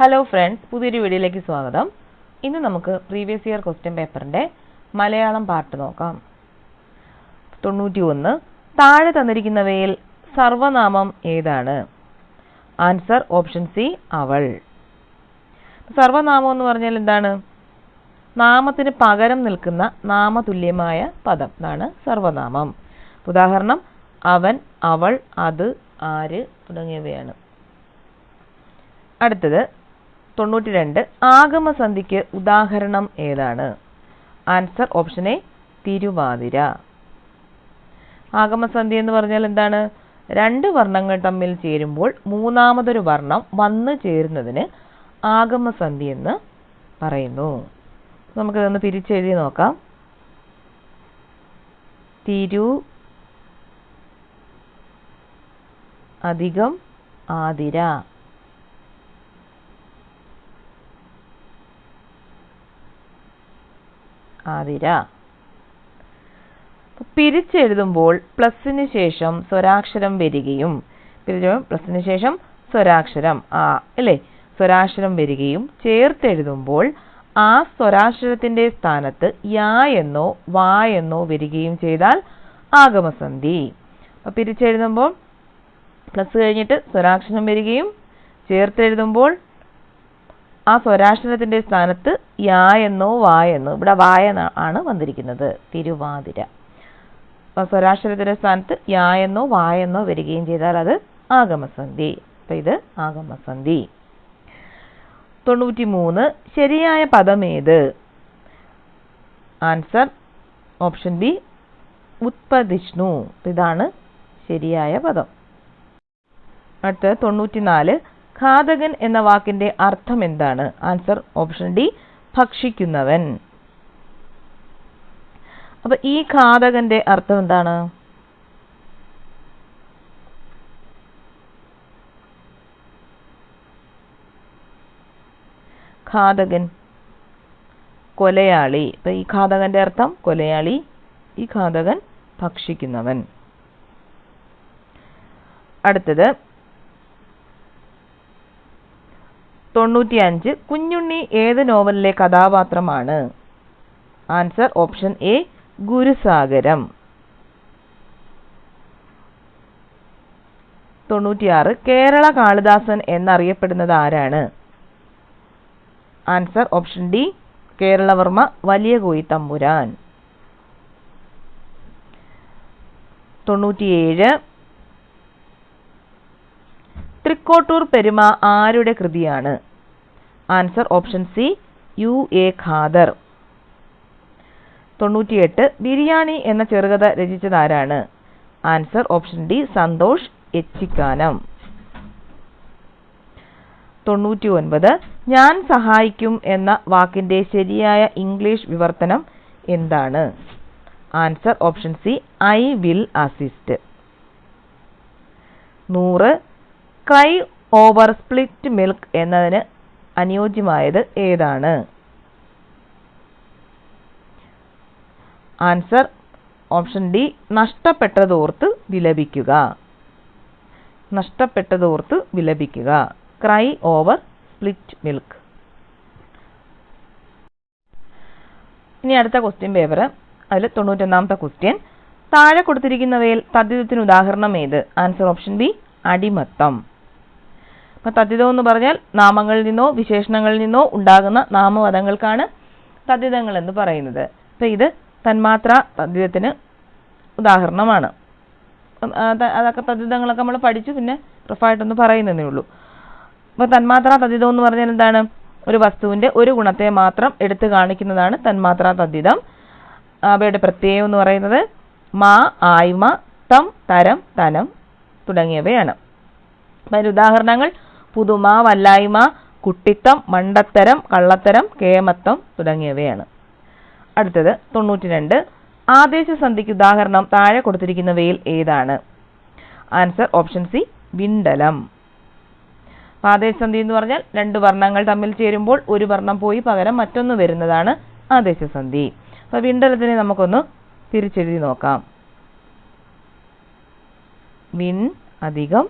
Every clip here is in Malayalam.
ഹലോ ഫ്രണ്ട്സ് പുതിയൊരു വീഡിയോയിലേക്ക് സ്വാഗതം. ഇന്ന് നമുക്ക് പ്രീവിയസ് ഇയർ ക്വസ്റ്റ്യൻ പേപ്പറിന്റെ മലയാളം പാർട്ട് നോക്കാം. തൊണ്ണൂറ്റി ഒന്ന് താഴെ തന്നിരിക്കുന്നവയിൽ സർവനാമം ഏതാണ്? ആൻസർ ഓപ്ഷൻ സി അവൾ. സർവനാമം എന്ന് പറഞ്ഞാൽ എന്താണ്? നാമത്തിന് പകരം നിൽക്കുന്ന നാമതുല്യമായ പദം. എന്നാണ് സർവനാമം. ഉദാഹരണം അവൻ അവൾ അത് ആര് തുടങ്ങിയവയാണ്. അടുത്തത് തൊണ്ണൂറ്റി രണ്ട് ആഗമസന്ധിക്ക് ഉദാഹരണം ഏതാണ്? Answer option A Thiruvathira. ആഗമസന്ധി എന്ന് പറഞ്ഞാൽ എന്താണ്? രണ്ട് വർണങ്ങൾ തമ്മിൽ ചേരുമ്പോൾ മൂന്നാമതൊരു വർണം വന്നു ചേരുന്നതിന് ആഗമസന്ധി എന്ന് പറയുന്നു. നമുക്കിതൊന്ന് തിരിച്ചെഴുതി നോക്കാം. തിരു അധികം ആതിര. ആതിര പിരിച്ചെഴുതുമ്പോൾ പ്ലസിന് ശേഷം സ്വരാക്ഷരം വരികയും പ്ലസിന് ശേഷം സ്വരാക്ഷരം ആ അല്ലേ? സ്വരാക്ഷരം വരികയും ചേർത്തെഴുതുമ്പോൾ ആ സ്വരാക്ഷരത്തിന്റെ സ്ഥാനത്ത് യാ എന്നോ വാ എന്നോ വരികയും ചെയ്താൽ ആഗമസന്ധി. അപ്പൊ പിരിച്ചെഴുതുമ്പോൾ പ്ലസ് കഴിഞ്ഞിട്ട് സ്വരാക്ഷരം വരികയും ചേർത്തെഴുതുമ്പോൾ ആ സ്വരാക്ഷരത്തിന്റെ സ്ഥാനത്ത് യാ എന്നോ വാ എന്നോ. ഇവിടെ വായ ആണ് വന്നിരിക്കുന്നത്. തിരുവാതിര. അപ്പോൾ സ്വരാക്ഷരത്തിന്റെ സ്ഥാനത്ത് യാ എന്നോ വാ എന്നോ വരികയും ചെയ്താൽ അത് ആഗമസന്ധി. അപ്പോൾ ഇത് ആഗമസന്ധി. തൊണ്ണൂറ്റി മൂന്ന് ശരിയായ പദം ഏത്? ആൻസർ ഓപ്ഷൻ ബി ഉത്പതിഷ്ണു. ഇതാണ് ശരിയായ പദം. അടുത്ത തൊണ്ണൂറ്റിനാല്. ഘാതകൻ എന്ന വാക്കിന്റെ അർത്ഥം എന്താണ്? ആൻസർ ഓപ്ഷൻ ഡി ഭക്ഷിക്കുന്നവൻ. അപ്പൊ ഈ ഘാതകന്റെ അർത്ഥം എന്താണ്? ഘാതകൻ കൊലയാളി. ഇപ്പൊ ഈ ഘാതകന്റെ അർത്ഥം കൊലയാളി ഈ ഘാതകൻ ഭക്ഷിക്കുന്നവൻ. അടുത്തത് തൊണ്ണൂറ്റിയഞ്ച് കുഞ്ഞുണ്ണി ഏത് നോവലിലെ കഥാപാത്രമാണ്? Answer option A Gurusagaram. തൊണ്ണൂറ്റിയാറ് കേരള കാളിദാസൻ എന്നറിയപ്പെടുന്നത് ആരാണ്? ആൻസർ ഓപ്ഷൻ ഡി കേരളവർമ്മ വലിയ കോയി തമ്പുരാൻ. തൊണ്ണൂറ്റിയേഴ് തൃക്കോട്ടൂർ പെരുമ ആരുടെ കൃതിയാണ്? Answer option C U A Khader തൊണ്ണൂറ്റിയെട്ട് ബിരിയാണി എന്ന ചെറുകഥ രചിച്ചതാരാണ് answer option D Santhosh Echikkanam. തൊണ്ണൂറ്റി ഒൻപത് ഞാൻ സഹായിക്കും എന്ന വാക്കിന്റെ ശരിയായ ഇംഗ്ലീഷ് വിവർത്തനം എന്താണ്? Answer option C I will assist നൂറ് ക്രൈ ഓവർ സ്പ്ലിറ്റ് മിൽക്ക് എന്നതിന് അനുയോജ്യമായത് ഏതാണ്? ആൻസർ ഓപ്ഷൻ ഡി നഷ്ടപ്പെട്ടതോർത്ത് വിലപിക്കുക. നഷ്ടപ്പെട്ടതോർത്ത് വിലപിക്കുക. Cry over split milk. ഇനി അടുത്ത ക്വസ്റ്റ്യൻ പേപ്പർ അതിൽ തൊണ്ണൂറ്റൊന്നാമത്തെ ക്വസ്റ്റ്യൻ. താഴെ കൊടുത്തിരിക്കുന്നവയിൽ തദ്ധിതത്തിന് ഉദാഹരണം ഏത്? ആൻസർ ഓപ്ഷൻ ബി അടിമത്തം. തദ്ധിതം എന്ന് പറഞ്ഞാൽ നാമങ്ങളിൽ നിന്നോ വിശേഷണങ്ങളിൽ നിന്നോ ഉണ്ടാകുന്ന നാമപദങ്ങൾക്കാണ് തദ്ധിതങ്ങൾ എന്ന് പറയുന്നത്. അപ്പൊ ഇത് തന്മാത്ര തദ്ധിതത്തിന് ഉദാഹരണമാണ്. അതൊക്കെ തദ്ധിതങ്ങളൊക്കെ നമ്മൾ പഠിച്ചു പിന്നെ റഫായിട്ടൊന്ന് പറയുന്നതേ ഉള്ളൂ. അപ്പൊ തന്മാത്ര തദ്ധിതം എന്ന് പറഞ്ഞാൽ എന്താണ്? ഒരു വസ്തുവിന്റെ ഒരു ഗുണത്തെ മാത്രം എടുത്തു കാണിക്കുന്നതാണ് തന്മാത്ര തദ്ധിതം. അവയുടെ പ്രത്യയം എന്ന് പറയുന്നത് മാ ആയ്മ തം തരം തനം തുടങ്ങിയവയാണ്. അതിന് ഉദാഹരണങ്ങൾ പുതുമ വല്ലായ്മ കുട്ടിത്തം മണ്ടത്തരം കള്ളത്തരം കേമത്തം തുടങ്ങിയവയാണ്. അടുത്തത് തൊണ്ണൂറ്റി രണ്ട് ആദേശസന്ധിക്ക് ഉദാഹരണം താഴെ കൊടുത്തിരിക്കുന്നവയിൽ ഏതാണ്? ആൻസർ ഓപ്ഷൻ സി വിണ്ടലം. ആദേശസന്ധി എന്ന് പറഞ്ഞാൽ രണ്ട് വർണങ്ങൾ തമ്മിൽ ചേരുമ്പോൾ ഒരു വർണം പോയി പകരം മറ്റൊന്ന് വരുന്നതാണ് ആദേശസന്ധി അപ്പൊ വിണ്ടലത്തിനെ നമുക്കൊന്ന് തിരിച്ചെഴുതി നോക്കാം. വിൺ അധികം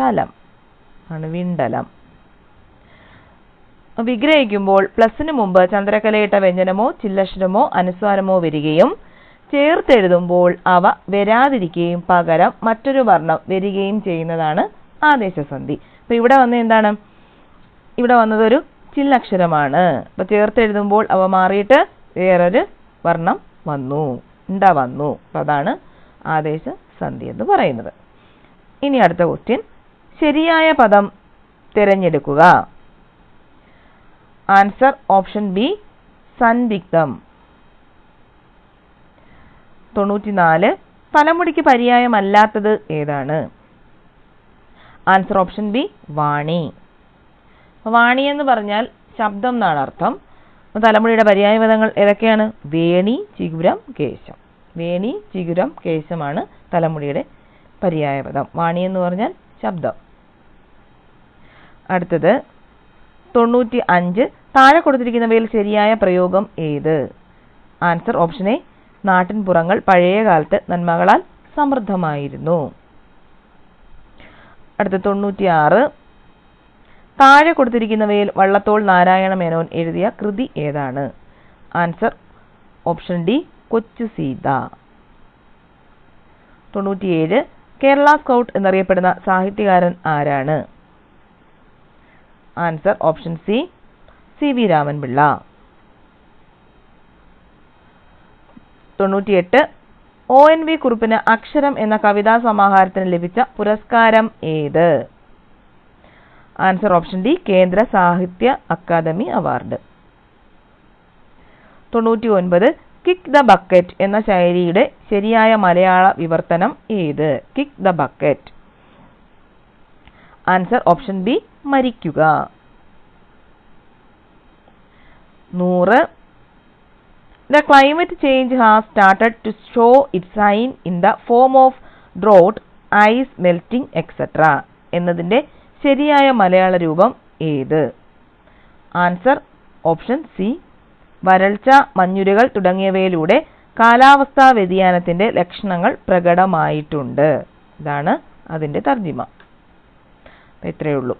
തലം. ആണ് വിണ്ടലം. വിഗ്രഹിക്കുമ്പോൾ പ്ലസിന് മുമ്പ് ചന്ദ്രക്കലയിട്ട വ്യഞ്ജനമോ ചില്ലക്ഷരമോ അനുസ്വാരമോ വരികയും ചേർത്തെഴുതുമ്പോൾ അവ വരാതിരിക്കുകയും പകരം മറ്റൊരു വർണം വരികയും ചെയ്യുന്നതാണ് ആദേശസന്ധി. അപ്പൊ ഇവിടെ വന്ന എന്താണ്? ഇവിടെ വന്നതൊരു ചില്ലക്ഷരമാണ്. അപ്പൊ ചേർത്തെഴുതുമ്പോൾ അവ മാറിയിട്ട് വേറൊരു വർണം വന്നു. ഉണ്ട വന്നു. അപ്പൊ അതാണ് ആദേശസന്ധി എന്ന് പറയുന്നത്. ഇനി അടുത്ത ക്വസ്റ്റ്യൻ ശരിയായ പദം തിരഞ്ഞെടുക്കുക. ആൻസർ ഓപ്ഷൻ ബി സന്ദിഗ്ധം. തൊണ്ണൂറ്റിനാല് തലമുടിക്ക് പര്യായമല്ലാത്തത് ഏതാണ്? ആൻസർ ഓപ്ഷൻ ബി വാണി. വാണി എന്ന് പറഞ്ഞാൽ ശബ്ദം എന്നാണ് അർത്ഥം. തലമുടിയുടെ പര്യായ പദങ്ങൾ ഏതൊക്കെയാണ്? വേണി ചിഗുരം കേശം. വേണി ചിഗുരം കേശമാണ് തലമുടിയുടെ പര്യായപദം വാണി എന്ന് പറഞ്ഞാൽ ശബ്ദം. അടുത്തത്. തൊണ്ണൂറ്റി അഞ്ച് താഴെ കൊടുത്തിരിക്കുന്നവയിൽ ശരിയായ പ്രയോഗം ഏത്? ആൻസർ ഓപ്ഷൻ എ നാട്ടിൻപുറങ്ങൾ പഴയ കാലത്ത് നന്മകളാൽ സമൃദ്ധമായിരുന്നു. അടുത്ത തൊണ്ണൂറ്റിയാറ്. താഴെ കൊടുത്തിരിക്കുന്നവയിൽ വള്ളത്തോൾ നാരായണ മേനോൻ എഴുതിയ കൃതി ഏതാണ്? ആൻസർ ഓപ്ഷൻ ഡി കൊച്ചു സീത. തൊണ്ണൂറ്റിയേഴ്. കേരള സ്കൗട്ട് എന്നറിയപ്പെടുന്ന സാഹിത്യകാരൻ ആരാണ്? Answer option C C V Ramanpillai തൊണ്ണൂറ്റിയെട്ട് ഒ എൻ വി കുറുപ്പിന് അക്ഷരം എന്ന കവിതാ സമാഹാരത്തിന് ലഭിച്ച പുരസ്കാരം ഏത്? ആൻസർ ഓപ്ഷൻ ഡി കേന്ദ്ര സാഹിത്യ അക്കാദമി അവാർഡ്. തൊണ്ണൂറ്റി ഒൻപത് കിക്ക് ദ ബക്കറ്റ് എന്ന ശൈലിയുടെ ശരിയായ മലയാള വിവർത്തനം ഏത്? Kick the bucket answer option B മരിക്കുക. നൂറ്. The climate change has started to show it sign in the form of drought ice melting etcetera എന്നതിന്റെ ശരിയായ മലയാള രൂപം ഏത്? Answer option C. വരൾച്ച മഞ്ഞുരകൾ തുടങ്ങിയവയിലൂടെ കാലാവസ്ഥാ വ്യതിയാനത്തിന്റെ ലക്ഷണങ്ങൾ പ്രകടമായിട്ടുണ്ട്. ഇതാണ് അതിന്റെ തർജിമ ഇത്രയേ ഉള്ളൂ.